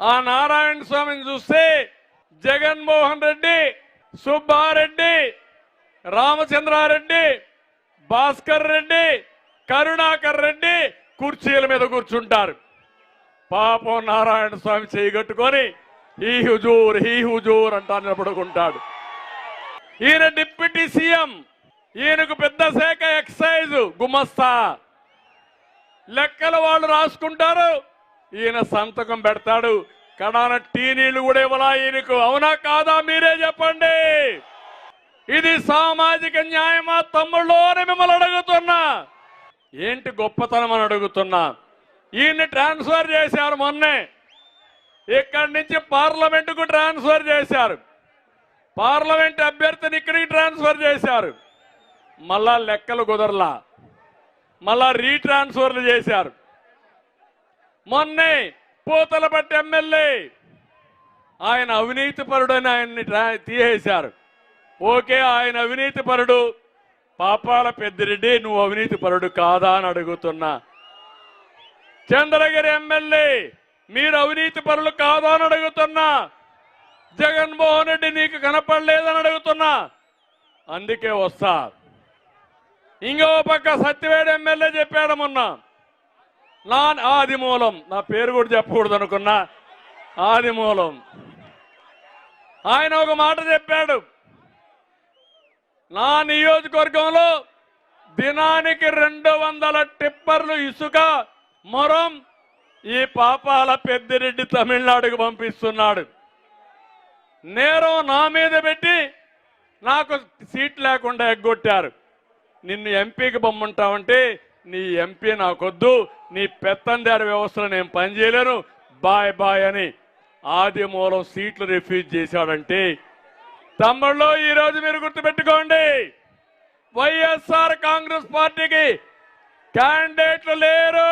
ఆ నారాయణ స్వామిని చూస్తే జగన్మోహన్ రెడ్డి సుబ్బారెడ్డి రామచంద్రారెడ్డి భాస్కర్ రెడ్డి కరుణాకర్ రెడ్డి కుర్చీల మీద కూర్చుంటారు. పాపం నారాయణ స్వామి చేయగట్టుకొని ఈ హుజూర్ హీ హుజూర్ అంటా నిలబడుకుంటాడు ఈయన డిప్యూటీ సీఎం ఈయనకు పెద్ద శాఖ ఎక్సైజ్ గుమస్తా. లెక్కలు వాళ్ళు రాసుకుంటారు. ఈయన సంతకం పెడతాడు. కడాన టీ నీళ్ళు కూడా ఇవ్వాలా ఈయనకు? అవునా కాదా? మీరే చెప్పండి. ఇది సామాజిక న్యాయమా తమ్ముళ్ళు మిమ్మల్ని అడుగుతున్నా. ఏంటి గొప్పతనం అని అడుగుతున్నా. ఈయన్ని ట్రాన్స్ఫర్ చేశారు మొన్నే. ఇక్కడి నుంచి పార్లమెంటుకు ట్రాన్స్ఫర్ చేశారు. పార్లమెంట్ అభ్యర్థిని ఇక్కడికి ట్రాన్స్ఫర్ చేశారు. మళ్ళా లెక్కలు కుదరలా. మళ్ళా రీట్రాన్స్ఫర్లు చేశారు. మొన్నే పూతలపట్టి ఎమ్మెల్యే ఆయన అవినీతి పరుడని ఆయన్ని తీయేశారు ఓకే ఆయన అవినీతి పరుడు. పాపాల పెద్దిరెడ్డి నువ్వు అవినీతి పరుడు కాదా అని అడుగుతున్నా. చంద్రగిరి ఎమ్మెల్యే మీరు అవినీతి పరులు కాదా అని అడుగుతున్నా. జగన్మోహన్ రెడ్డి నీకు కనపడలేదని అడుగుతున్నా. అందుకే వస్తా. ఇంకో పక్క సత్యవేడు ఎమ్మెల్యే చెప్పాడు నాన్ నా ఆదిమూలం. నా పేరు కూడా చెప్పకూడదు అనుకున్నా. ఆదిమూలం. ఆయన ఒక మాట చెప్పాడు. నా నియోజకవర్గంలో దినానికి రెండు వందల టిప్పర్లు ఇసుక మరం ఈ పాపాల పెద్దిరెడ్డి తమిళనాడుకు పంపిస్తున్నాడు. నేరం నా మీద పెట్టి నాకు సీట్ లేకుండా ఎగ్గొట్టారు. నిన్ను ఎంపీకి బొమ్మంటావంటే నీ ఎంపీ నాకొద్దు. నీ పెత్తందారి వ్యవస్థలో నేను పనిచేయలేను. బాయ్ బాయ్ అని ఆది మూలం సీట్లు రిఫ్యూజ్ చేశాడంటే తమ్ముళ్ళు ఈ రోజు మీరు గుర్తుపెట్టుకోండి. వైఎస్ఆర్ కాంగ్రెస్ పార్టీకి క్యాండిడేట్లు లేరు.